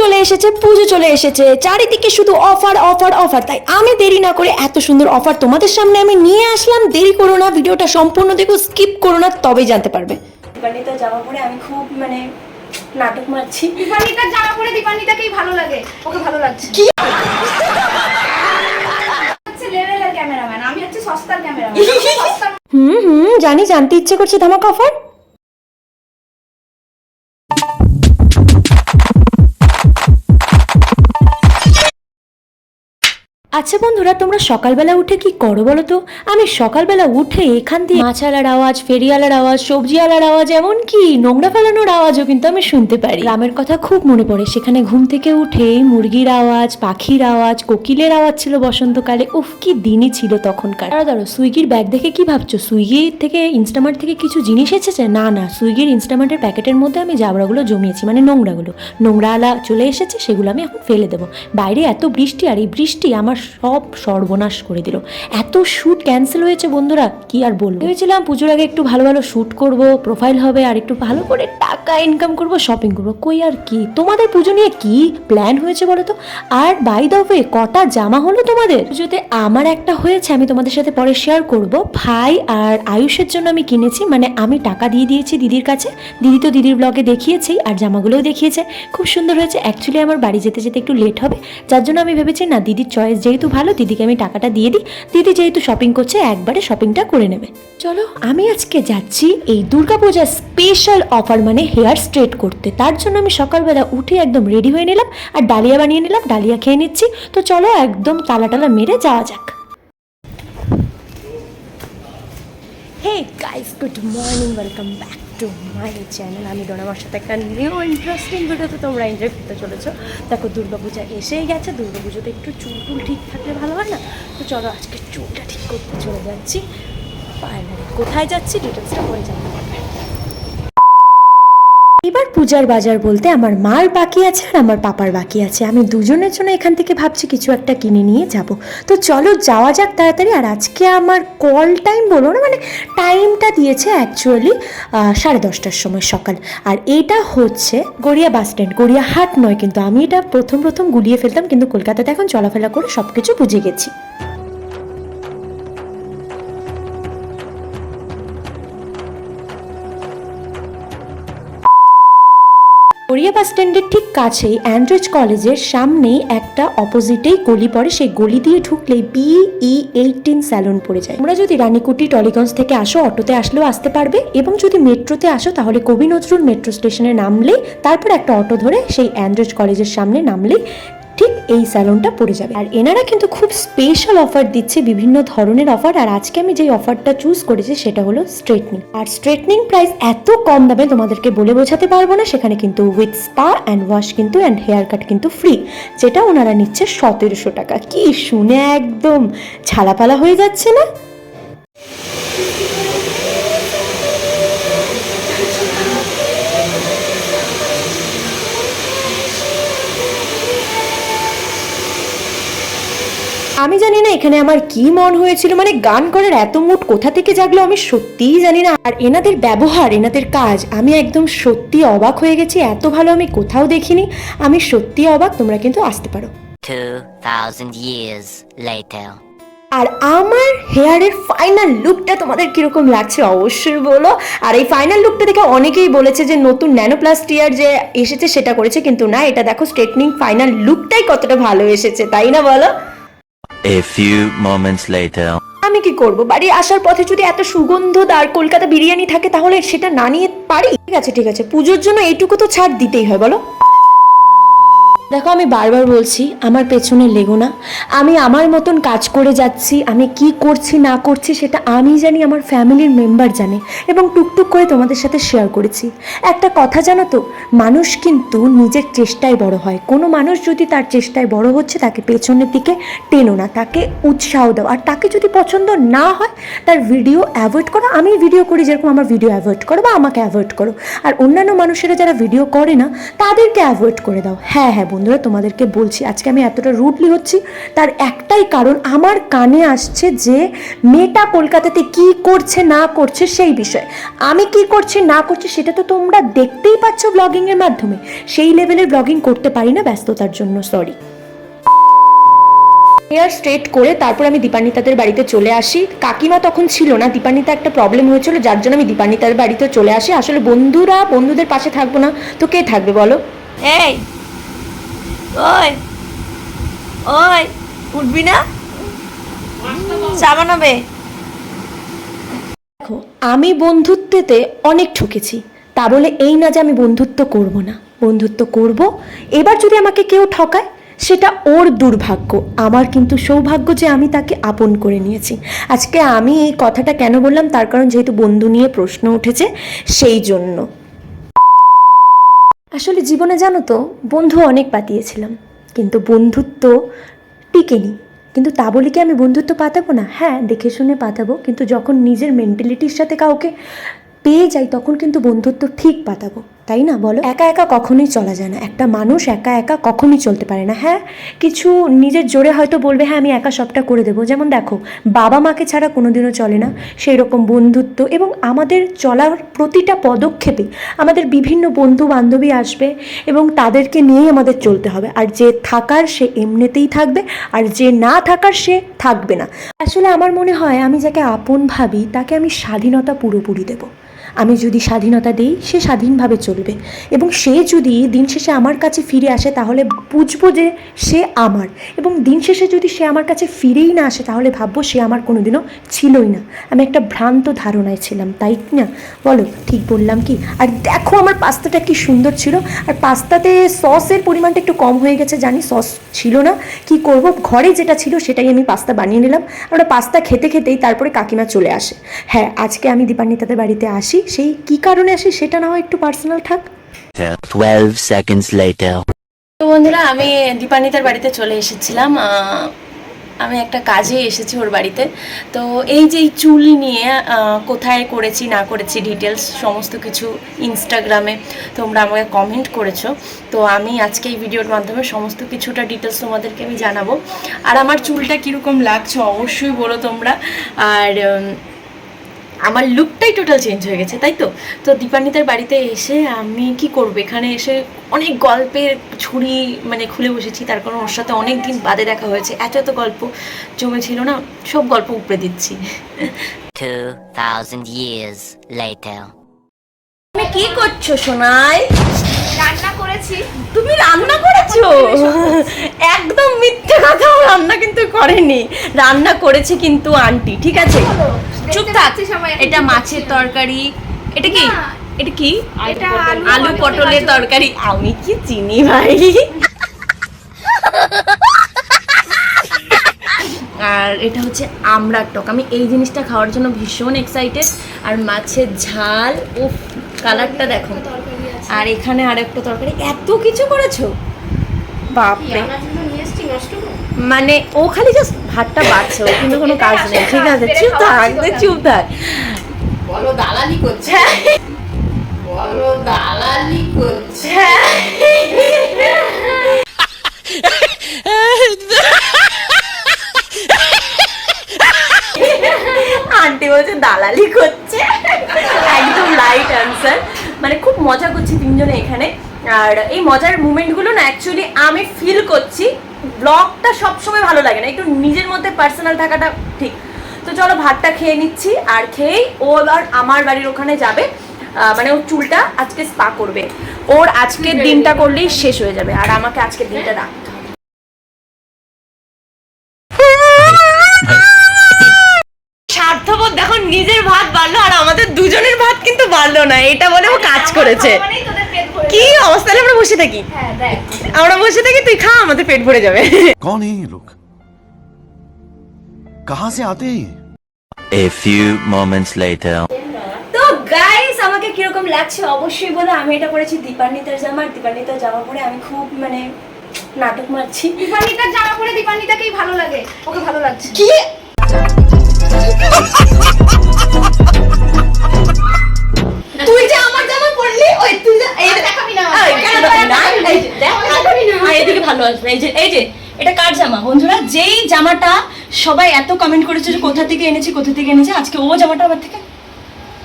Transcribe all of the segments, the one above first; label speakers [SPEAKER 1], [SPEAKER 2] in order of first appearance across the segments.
[SPEAKER 1] চলে এসেছে পুজো চলে এসেছে। চারিদিকে শুধু অফার অফার অফার তাই আমি দেরি না করে এত সুন্দর অফার তোমাদের সামনে আমি নিয়ে আসলাম। দেরি করো না ভিডিওটা সম্পূর্ণ দেখো স্কিপ করো না তবেই জানতে পারবে। দীপান্বিতা জামা পরে আমি খুব মানে নাটক মারছি।
[SPEAKER 2] দীপান্বিতার জামা পরে দীপান্বিতাকেই ভালো লাগে ওকে ভালো লাগছে।
[SPEAKER 1] কি?
[SPEAKER 2] হচ্ছে লেভেলের ক্যামেরাম্যান আমি হচ্ছে সস্তার ক্যামেরাম্যান।
[SPEAKER 1] হুম হুম জানি জানতে ইচ্ছে করছে ধামাকা অফার আচ্ছা বন্ধুরা, তোমরা সকালবেলা উঠে কি করো বলো তো? আমি সকালবেলা উঠে এখান দিয়ে মাছালার আওয়াজ, ফেরিওয়ালার আওয়াজ, সবজিওয়ালার আওয়াজ এমন কি নোংরা ফেলানোর আওয়াজও কিন্তু আমি শুনতে পারি। গ্রামের কথা খুব মনে পড়ে। সেখানে ঘুম থেকে উঠে মুরগির আওয়াজ, পাখির আওয়াজ, কোকিলের আওয়াজ ছিল বসন্তকালে। উফ, কি দিনই ছিল তখনকার। দাঁড়ো দাঁড়ো সুইগির ব্যাগ দেখে কি ভাবছ? সুইগি থেকে ইনস্টামার্ট থেকে কিছু জিনিস এসেছে? না না, সুইগির ইনস্টামার্টের প্যাকেটের মধ্যে আমি জাবড়াগুলো জমিয়েছি মানে নোংরাগুলো। নোংরা আলা চলে এসেছে, সেগুলো আমি এখন ফেলে দেবো। বাইরে এত বৃষ্টি, আর এই বৃষ্টি আমার সব সর্বনাশ করে দিল। এত শ্যুট ক্যান্সেল হয়েছে বন্ধুরা, কি আর বলব? ভেবেছিলাম পুজোর আগে একটু ভালো ভালো শ্যুট করব প্রোফাইল হবে আর একটু ভালো করে টাকা ইনকাম করব শপিং করব, কই আর কি? তোমাদের পুজো নিয়ে কি প্ল্যান হয়েছে বলো তো? আর বাই দ্য ওয়ে কটা জামা হলো তোমাদের? পুজোতে আমার একটা হয়েছে, আমি তোমাদের সাথে পরে শেয়ার করব। ভাই আর আয়ুষের জন্য আমি কিনেছি মানে আমি টাকা দিয়ে দিয়েছি দিদির কাছে। দিদি তো দিদির ব্লগে দেখিয়েছি আর জামাগুলোও দেখিয়েছে। খুব সুন্দর হয়েছে। অ্যাকচুয়ালি আমার বাড়ি যেতে যেতে একটু লেট হবে। যার জন্য আমি ভেবেছি, না, দিদির চয়েস যেহেতু ভালো, দিদিকে আমি টাকাটা দিয়ে দিই। দিদি যেহেতু শপিং করছে, একবারে শপিংটা করে নেবে। চলো, আমি আজকে যাচ্ছি এই দুর্গাপূজার স্পেশাল অফার মানে হেয়ার স্ট্রেট করতে। তার জন্য আমি সকালবেলা উঠে একদম রেডি হয়ে নিলাম আর ডালিয়া বানিয়ে নিলাম, ডালিয়া খেয়ে নিচ্ছি। তো চলো একদম তালা টালা মেরে যাওয়া যাক। Hey guys good morning welcome back to my channel আমি ডোনামার সাথে একটা নিউ ইন্টারেস্টিং ভিডিওতে তোমরা এনজয় করতে চলেছো। দেখো দুর্গাপূজা এসেই গেছে, দুর্গাপুজোতে একটু চুল টুল ঠিক থাকলে ভালো হয় না? তো চলো আজকে চুলটা ঠিক করতে চলে যাচ্ছি। কোথায় যাচ্ছি? ডিটেলসটা পরে জানতে পারবে এবার পূজার বাজার বলতে আমার মার বাকি আছে আর আমার পাপার বাকি আছে। আমি দুজনের জন্য এখান থেকে ভাবছি কিছু একটা কিনে নিয়ে যাব। তো চলো যাওয়া যাক তাড়াতাড়ি। আর আজকে আমার কল টাইম বলো না মানে টাইমটা দিয়েছে অ্যাকচুয়ালি সাড়ে দশটার সময় সকাল। আর এটা হচ্ছে গড়িয়া বাস স্ট্যান্ড গড়িয়া হাট নয় কিন্তু আমি এটা প্রথম প্রথম গুলিয়ে ফেলতাম, কিন্তু কলকাতাতে এখন চলাফেরা করে সব কিছু বুঝে গেছি। গড়িয়া বাস স্ট্যান্ডের ঠিক কাছেই অ্যান্ড্রিজ কলেজের সামনেই একটা অপোজিটেই গলি পড়ে। সেই গলি দিয়ে ঢুকলেই বিই এইটিন স্যালন পড়ে যায়। তোমরা যদি রানিকুটি, টলিগঞ্জ থেকে আসো, অটোতে আসলেও আসতে পারবে এবং যদি মেট্রোতে আসো, তাহলে কবি নজরুল মেট্রো স্টেশনে নামলেই, তারপর একটা অটো ধরে সেই অ্যান্ড্রিজ কলেজের সামনে নামলেই ঠিক এই স্যালনটা পড়ে যাবে। আর এনারা কিন্তু খুব স্পেশাল অফার দিচ্ছে বিভিন্ন ধরনের অফার আর আজকে আমি যেই অফারটা চুজ করেছি সেটা হলো স্ট্রেটনিং আর স্ট্রেটনিং প্রাইস এত কম দামে তোমাদেরকে বলে বোঝাতে পারব না, সেখানে কিন্তু উইথ স্পা অ্যান্ড ওয়াশ কিন্তু অ্যান্ড হেয়ার কাট কিন্তু ফ্রি যেটা ওনারা নিচ্ছে সতেরোশো টাকা। কি শুনে একদম ছালাপালা হয়ে যাচ্ছে না? আমি জানি না এখানে আমার কি মন হয়েছিল মানে গান করার এত মুড কোথা থেকে জাগলো আমি সত্যিই জানি না। আর এনাদের ব্যবহার এনাদের কাজ আমি একদম সত্যি অবাক হয়ে গেছি এত ভালো আমি কোথাও দেখিনি। আমি সত্যি অবাক তোমরা কিন্তু আসতে পারো।
[SPEAKER 3] 2,000 years later.
[SPEAKER 1] আর আমার হেয়ারের ফাইনাল লুকটা তোমাদের কীরকম লাগছে অবশ্যই বলো। আর এই ফাইনাল লুকটা দেখে অনেকেই বলেছে যে নতুন ন্যানোপ্লাস্টিয়ার যে এসেছে সেটা করেছে কিন্তু না এটা দেখো স্ট্রেটনিং ফাইনাল লুকটাই কতটা ভালো এসেছে তাই না বলো?
[SPEAKER 4] A few moments later.
[SPEAKER 1] আমি কি করব? বাড়ি আসার পথে যদি এত সুগন্ধদার কলকাতা বিরিয়ানি থাকে, তাহলে সেটা না নিয়ে পারি? ঠিক আছে ঠিক আছে। পুজোর জন্য এইটুকু তো ছাড় দিতেই হয়, বলো। দেখো, আমি বারবার বলছি, আমার পেছনে লেগো না। আমি আমার মতন কাজ করে যাচ্ছি, আমি কি করছি, না করছি, সেটা আমি জানি, আমার ফ্যামিলির মেম্বার জানে এবং টুকটুক করে তোমাদের সাথে শেয়ার করেছি। একটা কথা জানো তো, মানুষ কিন্তু নিজের চেষ্টায় বড় হয়। কোনো মানুষ যদি তার চেষ্টায় বড় হচ্ছে, তাকে পেছনের দিকে টেনো না, তাকে উৎসাহ দাও। আর তাকে যদি পছন্দ না হয়, তার ভিডিও অ্যাভয়েড করো। আমি ভিডিও করি, যেরকম আমার ভিডিও অ্যাভয়েড করো বা আমাকে অ্যাভয়েড করো। আর অন্যান্য মানুষেরা যারা ভিডিও করে না, তাদেরকে অ্যাভয়েড করে দাও। হ্যাঁ হ্যাঁ বন্ধুরা, তোমাদেরকে বলছি, আজকে আমি এতটা রুটলি হচ্ছি, তার একটাই কারণ আমার কানে আসছে যে মেয়েটা কলকাতাতে কি করছে, না করছে সেই বিষয়ে। আমি কি করছি, না করছি সেটা তো তোমরা দেখতেই পাচ্ছ ব্লগিংয়ের মাধ্যমে। সেই লেভেলের ব্লগিং করতে পারি না ব্যস্ততার জন্য সরি হেয়ার স্ট্রেট করে তারপর আমি দীপান্বিতাদের বাড়িতে চলে আসি। কাকিমা তখন ছিল না, দীপান্বিতা একটা প্রবলেম হয়েছিল, যার জন্য আমি দীপান্বিতার বাড়িতে চলে আসি। আসলে বন্ধুরা, বন্ধুদের পাশে থাকব না, তো কে থাকবে বলো?
[SPEAKER 5] এই ওই ওই, উঠবি না? বানাবে?
[SPEAKER 1] দেখো, আমি বন্ধুত্বেতে অনেক ঠকেছি। তা বলে এই না যে আমি বন্ধুত্ব করব না। বন্ধুত্ব করব, এবার যদি আমাকে কেউ ঠকায়, সেটা ওর দুর্ভাগ্য। আমার কিন্তু সৌভাগ্য যে আমি তাকে আপন করে নিয়েছি। আজকে আমি এই কথাটা কেন বললাম? তার কারণ যেহেতু বন্ধু নিয়ে প্রশ্ন উঠেছে, সেই জন্য। আসলে জীবনে জানো তো, বন্ধু অনেক পাতিয়েছিলাম। কিন্তু বন্ধুত্ব টিকেনি। কিন্তু তা বলে কি আমি বন্ধুত্ব পাতাবো না? হ্যাঁ দেখে শুনে পাতাবো। কিন্তু যখন নিজের মেন্টালিটির সাথে কাউকে পেয়ে যাই, তখন কিন্তু বন্ধুত্ব ঠিক পাতাবো। তাই না বলো? একা একা কখনোই চলা যায় না। একটা মানুষ একা একা কখনোই চলতে পারে না হ্যাঁ? কিছু নিজের জোরে হয়তো বলবে হ্যাঁ আমি একা সবটা করে দেবো। যেমন দেখো, বাবা মাকে ছাড়া কোনোদিনও চলে না। সেই রকম বন্ধুত্ব এবং আমাদের চলার প্রতিটা পদক্ষেপে আমাদের বিভিন্ন বন্ধু বান্ধবী আসবে এবং তাদেরকে নিয়েই আমাদের চলতে হবে। আর যে থাকার সে এমনিতেই থাকবে, আর যে না থাকার সে থাকবে না। আসলে আমার মনে হয়, আমি যাকে আপন ভাবি, তাকে আমি স্বাধীনতা পুরোপুরি দেবো। আমি যদি স্বাধীনতা দিই, সে স্বাধীনভাবে চলবে। এবং সে যদি দিন শেষে আমার কাছে ফিরে আসে, তাহলে বুঝব যে সে আমার। এবং দিন শেষে যদি সে আমার কাছে ফিরেই না আসে, তাহলে ভাববো সে আমার কোনোদিনও ছিলই না। আমি একটা ভ্রান্ত ধারণায় ছিলাম, তাই না? বলো, ঠিক বললাম কি? আর দেখো আমার পাস্তাটা কি সুন্দর ছিল। আর পাস্তাতে সসের পরিমাণটা একটু কম হয়ে গেছে, জানি সস ছিল না। কি করব? ঘরে যেটা ছিল, সেটাই আমি পাস্তা বানিয়ে নিলাম। আমরা পাস্তা খেতে খেতেই তারপরে কাকিমা চলে আসে। হ্যাঁ আজকে আমি দীপান্বিতাদের বাড়িতে আসি। সেই কি কারণে আসে সেটা না হয় একটু পার্সোনাল থাক।
[SPEAKER 4] 12 seconds later.
[SPEAKER 5] তো বন্ধুরা আমি দীপানিতার বাড়িতে চলে এসেছিলাম। আমি একটা কাজে এসেছি ওর বাড়িতে। তো এই যে এই চুল নিয়ে কোথায় করেছি না করেছি ডিটেলস সমস্ত কিছু ইনস্টাগ্রামে তোমরা আমাকে কমেন্ট করেছ। তো আমি আজকে এই ভিডিওর মাধ্যমে সমস্ত কিছুটা ডিটেলস তোমাদেরকে আমি জানাব। আর আমার চুলটা কীরকম লাগছে অবশ্যই বলো তোমরা। আর আমার লুকটাই টোটাল চেঞ্জ হয়ে গেছে তাই তো? তো দীপান্বিতার বাড়িতে এসে আমি কি করব? এখানে এসে অনেক গল্পের ছুরি মানে খুলে বসেছি তার কারণ ওর সাথে অনেক দিন বাদে দেখা হয়েছে। এত এত গল্প জমে ছিল না সব গল্প উপরে দিচ্ছি।
[SPEAKER 3] 2,000 years later.
[SPEAKER 5] তুমি কি করছ সোনাই? তুমি রান্না করেছ? একদম মিথ্যে কথা ও রান্না কিন্তু করেনি। রান্না করেছে কিন্তু আন্টি ঠিক আছে? চুপ থাক এটা মাছের তরকারি। এটা কি? এটা কি?
[SPEAKER 2] এটা আলু পটলের
[SPEAKER 5] তরকারি। আমি কি চিনি ভাই? আর এটা হচ্ছে আমড়ার টক। আমি এই জিনিসটা খাওয়ার জন্য ভীষণ এক্সাইটেড আর মাছের ঝাল ও কালারটা দেখো। আর এখানে আর একটা তরকারি। এত কিছু করেছ? বাপরে? মানে ও খালি জাস্ট ভাতটা বাড়ছে কিন্তু কোনো কাজ নেই। ঠিক আছে চুপ থাক চুপ থাক।
[SPEAKER 6] বলো দালালি করছে? বলো দালালি করছে?
[SPEAKER 5] আন্টি বলছে দালালি করছে। একদম লাইট অ্যান্সার মানে খুব মজা করছি তিনজনে এখানে। আর এই মজার মুমেন্টগুলো না অ্যাকচুয়ালি আমি ফিল করছি। ব্লগটা সবসময় ভালো লাগে না একটু নিজের মধ্যে পার্সোনাল থাকাটা ঠিক। তো চলো ভাতটা খেয়ে নিচ্ছি আর খেয়েই ও এবার আমার বাড়ির ওখানে যাবে। মানে ওর চুলটা আজকে স্পা করবে। ওর আজকের দিনটা করলেই শেষ হয়ে যাবে আর আমাকে আজকের দিনটা রাখতে হবে স্বার্থবোধ দেখো নিজের ভাত বাড়লো আর আমাদের দুজনের ভাত কিন্তু বাড়লো না এটা বলে ও কাজ করেছে। কি অবস্থা আমরা বসে থাকি?
[SPEAKER 2] হ্যাঁ,
[SPEAKER 5] আমরা বসে থাকি তুই খা আমাদের পেট ভরে যাবে।
[SPEAKER 7] কোন এই লোক? কাহা সে আতে
[SPEAKER 4] A few moments later.
[SPEAKER 5] তো গাইস আমাকে কীরকম লাগছে অবশ্যই বলো। আমি এটা করেছি দীপান্বিতার জামা দীপান্বিতার জামা পরে আমি খুব মানে নাটক মারছি।
[SPEAKER 2] দীপান্বিতার জামা পরে দীপান্বিতাকেই ভালো লাগে। ওকে ভালো লাগছে।
[SPEAKER 5] কি? তুই যে আমার জামা পরলি ওই তুই এই
[SPEAKER 2] হ্যাঁ,
[SPEAKER 5] হ্যাঁ, এদিকে ভালো আসবে। এই যে এই যে এটা কার জামা? বন্ধুরা যেই জামাটা সবাই এত কমেন্ট করেছে যে কোথা থেকে এনেছি কোথা থেকে এনেছি আজকে ও জামাটা আমার থেকে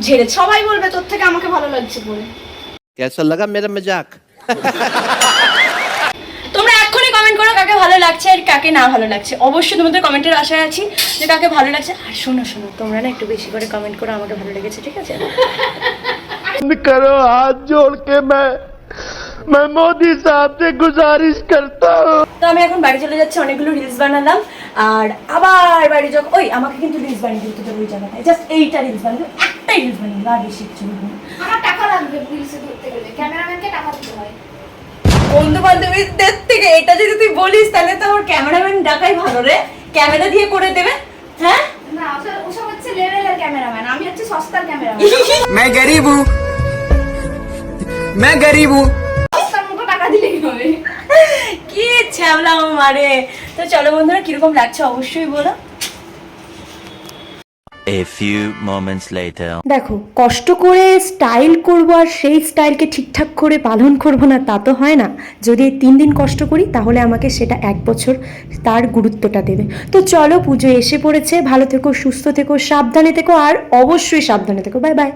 [SPEAKER 5] ঝেড়ে
[SPEAKER 2] সবাই বলবে তোর থেকে আমাকে ভালো লাগছে বলে
[SPEAKER 8] কেসা লাগা
[SPEAKER 5] মেরা মজাক। কমেন্ট করো কাকে ভালো লাগছে আর কাকে না ভালো লাগছে অবশ্যই তোমাদের কমেন্টের আশায় আছি যে কাকে ভালো লাগছে আর শোনো শোনো তোমরা না একটু বেশি করে কমেন্ট করো আমাকে ভালো লেগেছে ঠিক আছে
[SPEAKER 8] करो हाथ जोड़ के मैं मैं मोदी साहब से गुजारिश करता हूँ
[SPEAKER 5] তো আমি এখন বাড়ি চলে যাচ্ছি অনেকগুলো রিলস বানালাম আর আবার বাড়ি যখন ওই আমাকে কিন্তু রিলস বানিয়ে দিতে হবে ওই জায়গাটায় জাস্ট এইটা রিলস বানিয়ে দেবো, একটাই রিলস বানিয়ে দেবো, আর বেশি কিছু বানাবো না।
[SPEAKER 2] আমার টাকা লাগবে রিলসে ধরতে গেলে ক্যামেরাম্যানকে টাকা দিতে হয়
[SPEAKER 5] বন্ধু বান্ধবীদের থেকে এটা যদি তুই বলিস তাহলে তো আমার ক্যামেরাম্যান ডাকাই ভালো রে ক্যামেরা দিয়ে করে দেবে হ্যাঁ
[SPEAKER 2] না ওসব ওসব হচ্ছে লেভেলের ক্যামেরাম্যান আমি হচ্ছে সস্তার ক্যামেরাম্যান
[SPEAKER 9] मैं गरीब हूँ मैं गरीब हूँ
[SPEAKER 2] সস্তার মতো টাকা দিলে কি হবে
[SPEAKER 5] কি ছ্যাবলা মারে তো চলো বন্ধুরা কিরকম লাগছে অবশ্যই বলো
[SPEAKER 4] A few moments later.
[SPEAKER 1] দেখো, কষ্ট করে স্টাইল করব আর সেই স্টাইলকে ঠিকঠাক করে পালন করব না, তা তো হয় না। যদি তিন দিন কষ্ট করি, তাহলে আমাকে সেটা এক বছর তার গুরুত্বটা দেবে। তো চলো, পুজো এসে পড়েছে। ভালো থেকো, সুস্থ থেকো, সাবধানে থেকো, আর অবশ্যই সাবধানে থেকো। Bye bye.